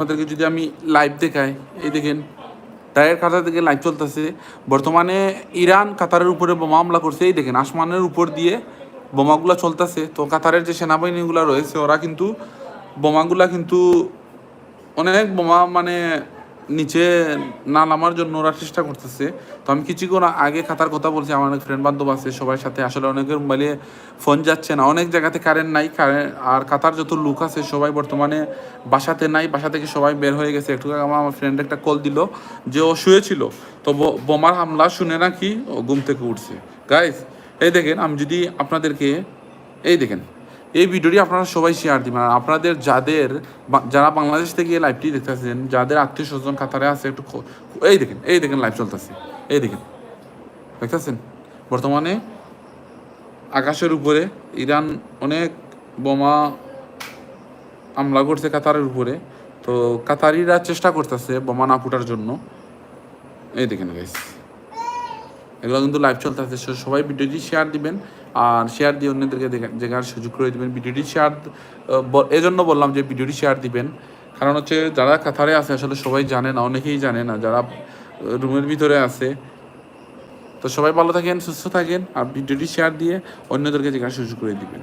আপনাদেরকে যদি আমি লাইভ দেখাই, এই দেখেন ডাইরেক্ট কাতার থেকে লাইভ চলতেছে। বর্তমানে ইরান কাতারের উপরে বোমা হামলা করছে, এই দেখেন, আসমানের উপর দিয়ে বোমাগুলো চলতেছে। তো কাতারের যে সেনাবাহিনীগুলো রয়েছে, ওরা কিন্তু বোমাগুলা কিন্তু অনেক বোমা মানে নিচে না নামার জন্য ওরা চেষ্টা করতেছে। তো আমি কিছুক্ষণ আগে খাতার কথা বলছি, আমার অনেক ফ্রেন্ড বান্ধব আছে, সবার সাথে। আসলে অনেকের মোবাইলে ফোন যাচ্ছে না। অনেক জায়গাতে কারেন্ট নাই কারেন্ট আর কাতার যত লোক আছে, সবাই বর্তমানে বাসাতে নাই, বাসা থেকে সবাই বের হয়ে গেছে। একটু আমার আমার ফ্রেন্ড একটা কল দিল যে ও শুয়েছিল। তো বোমার হামলা শুনে নাকি ও ঘুম থেকে উঠছে। গাইস এই দেখেন, আমি যদি আপনাদেরকে, এই দেখেন। এই ভিডিওটি আপনারা সবাই শেয়ার দিবেন। আর আপনাদের যাদের যারা বাংলাদেশ থেকে এই লাইভটি দেখতেছেন, যাদের আত্মীয় স্বজন কাতারে আছে, একটু এই দেখেন এই দেখেন লাইভ চলতেছে। এই দেখেন, দেখতেছেন? বর্তমানে আকাশের উপরে ইরান অনেক বোমা হামলা করছে কাতারের উপরে। তো কাতারিরা চেষ্টা করতেছে বোমা না ফুটার জন্য। এই দেখেন গাইস এগুলো কিন্তু লাইভ চলতে আছে সবাই ভিডিওটি শেয়ার দিবেন, আর শেয়ার দিয়ে অন্যদেরকে দেখা- দেখার সুযোগ করে দিবেন। ভিডিওটি শেয়ার এই জন্য বললাম যে ভিডিওটি শেয়ার দিবেন, কারণ হচ্ছে যারা কাতারে আছে, আসলে সবাই জানে না, অনেকেই জানে না, যারা রুমের ভিতরে আছে। তো সবাই ভালো থাকেন, সুস্থ থাকেন, আর ভিডিওটি শেয়ার দিয়ে অন্যদেরকে দেখার সুযোগ করে দিবেন।